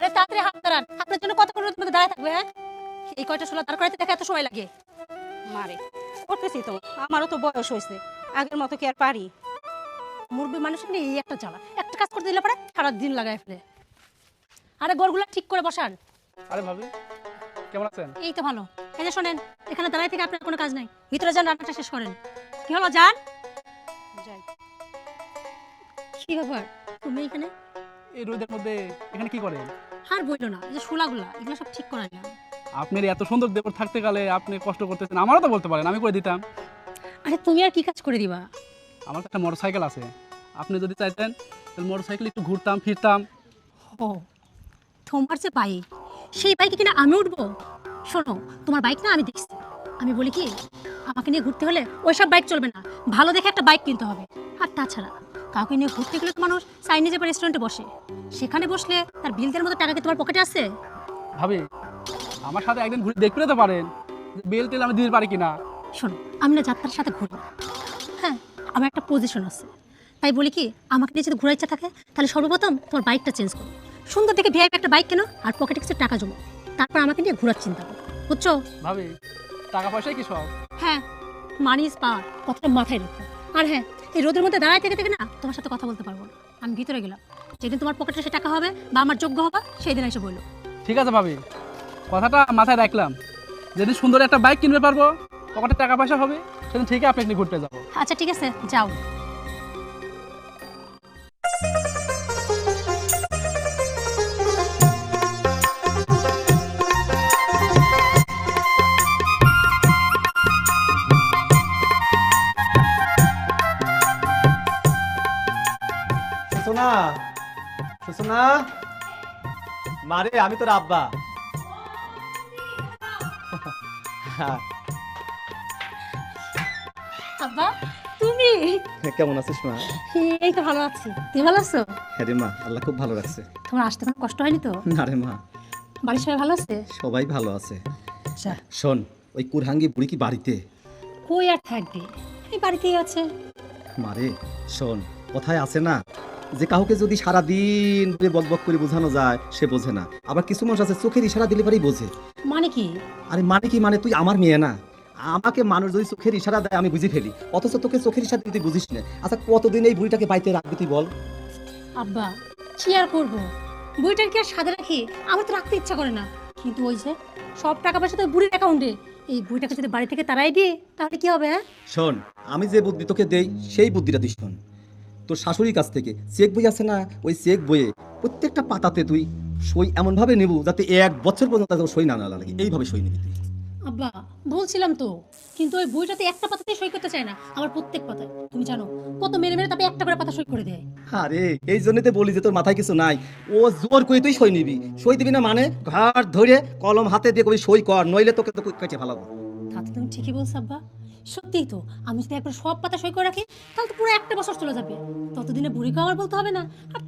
আরে তাড়াতাড়ি হাত দাঁড়ান। আপনার জন্য কত করে মধ্যে দাঁড়ায় থাকবে হ্যাঁ? এই কয়টা শোলা দাঁড় করাইতে দেখা এত সময় লাগে। মারে করতেছি তো। আমারও তো বয়স হয়েছে। আগের মতো কি আর পারি? মুরব্বী নিয়ে এই একটা জ্বালা। একটা কাজ করতে দিলে পরে সারা দিন লাগায় ফেলে। আরে গোড়গুলো ঠিক করে বসান। আরে ভাবি কেমন আছেন? এই তো ভালো। এই যে শোনেন এখানে দাঁড়াই থেকে আপনার কোনো কাজ নাই। ভিতরে যান রান্নাটা শেষ করেন। কি হলো যান? যাই। কি ব্যাপার? তুমি এখানে? এই রোদের মধ্যে এখানে কি করেন? আর বইলো না এই যে শোলাগুলা এগুলো সব ঠিক করাই না আপনার এত সুন্দর দেবর থাকতে গেলে আপনি কষ্ট করতেছেন আমারও তো বলতে পারেন আমি করে দিতাম? আরে তুমি আর কি কাজ করে দিবা? আমার তো একটা মোটর সাইকেল আছে আপনি যদি চাইতেন তাহলে মোটরসাইকেল একটু ঘুরতাম ফিরতাম। ও তোমার যে বাইক সেই বাইকে কিনা আমি উঠবো? শোনো তোমার বাইক না আমি দেখছি। আমি বলি কি আমাকে নিয়ে ঘুরতে হলে ওইসব বাইক চলবে না ভালো দেখে একটা বাইক কিনতে হবে। আর তাছাড়া কাউকে নিয়ে ঘুরতে গেলে তো মানুষ চাইনিজ বা রেস্টুরেন্টে বসে। সেখানে বসলে তার বিল দেওয়ার মতো টাকা কি তোমার পকেটে আছে? ভাবি আমার সাথে একদিন ঘুরে দেখতে তো পারেন বেল টেল আমি দিতে পারি কিনা। শোনো আমি না যাত্রার সাথে ঘুরবো হ্যাঁ আমার একটা পজিশন আছে। তাই বলি কি আমাকে নিয়ে যদি ঘোরার ইচ্ছা থাকে তাহলে সর্বপ্রথম তোমার বাইকটা চেঞ্জ করো। সুন্দর দেখে ভিআইপি একটা বাইক কেনো আর পকেটে কিছু টাকা জমো। তারপর আমাকে নিয়ে ঘোরার চিন্তা করো। বুঝছ? ভাবি টাকা পয়সাই কি সব? হ্যাঁ মানি ইজ পাওয়ার কথাটা মাথায় রেখো। আর হ্যাঁ এই রোদের মধ্যে দাঁড়ায় থেকে থেকে না তোমার সাথে কথা বলতে পারব না। আমি ভিতরে গেলাম। যেদিন তোমার পকেটে সে টাকা হবে বা আমার যোগ্য হবে সেই দিন এসে বলল। ঠিক আছে ভাবি। কথাটা মাথায় রাখলাম। যেদিন সুন্দর একটা বাইক কিনতে পারব পকেটে টাকা পয়সা হবে সেদিন ঠিকই আপনি ঘুরতে যাব। আচ্ছা ঠিক আছে যাও। সুসনা সুসনা মারে আমি তোর আব্বা। আব্বা তুমি? কেমন আছিস মা? এই তো ভালো আছি। তুমি ভালো আছো? হ্যাঁ রে মা আল্লাহ খুব ভালো রাখছে। তোমার আসতে কোনো কষ্ট হয়নি তো? না রে মা। বাড়ির সবাই ভালো আছে? সবাই ভালো আছে। আচ্ছা। শোন ওই কুরহাঙ্গি বুড়ি কি বাড়িতে? কই আর থাকবে? এই বাড়িতেই আছে। মারে শোন কোথায় আছে না যে কাউকে যদি সারা দিন ধরে বকবক করে বোঝানো যায় সে বোঝে না। আবার কিছু মানুষ আছে চোখের ইশারা দিলে পারেই বোঝে। মানে কি? আরে মানে কি মানে তুই আমার মেয়ে না? আমাকে মানুষ যদি চোখের ইশারা দেয় আমি বুঝে ফেলি। অথচ তোকে চোখের ইশারা দিতে তুই বুঝিস না। আচ্ছা কতদিন এই বুড়িটাকে বাড়িতে রাখবি তুই বল। আব্বা কি আর করব? বইটার কি আর সাদা রাখি আমার তো রাখতে ইচ্ছা করে না। কিন্তু ওই যে সব টাকা পয়সা তো বুড়ির অ্যাকাউন্টে এই বুড়িটাকে যদি বাড়ি থেকে তারাই দিয়ে তাহলে কি হবে হ্যাঁ? শোন আমি যে বুদ্ধি তোকে দেই সেই বুদ্ধিটা তুই শোন। তোর শাশুড়ির কাছ থেকে। চেক বই আছে না? ওই চেক বইয়ে। প্রত্যেকটা পাতাতে তুই সই এমনভাবে নেব যাতে এক বছর পর্যন্ত তোর সই না না লাগে। এইভাবে সই নিবি তুই। আব্বা বলছিলাম তো কিন্তু ওই বইটাতে একটা পাতাতে সই করতে চায় না আমার প্রত্যেক পাতায়। তুমি জানো কত মেরে মেরে তাতে একটা করে পাতা সই করে দেয়। আরে এই জন্যই তো বলি যে তোর মাথায় কিছু নাই। ও জোর করে তুই সই নিবি। সই দিবি না মানে ঘাট ধরে কলম হাতে দিয়ে কবি সই কর নইলে তোকে তো কেটে ফেলাবো। তাতে তুমি ঠিকই বলছো আব্বা। সত্যিই তো, আমি যদি একবার সব পাতা সই করে রাখি, তাহলে তো পুরো একটা বছর চলে যাবে। ততদিনে বুড়ি খাওয়ার বলতে হবে না। আর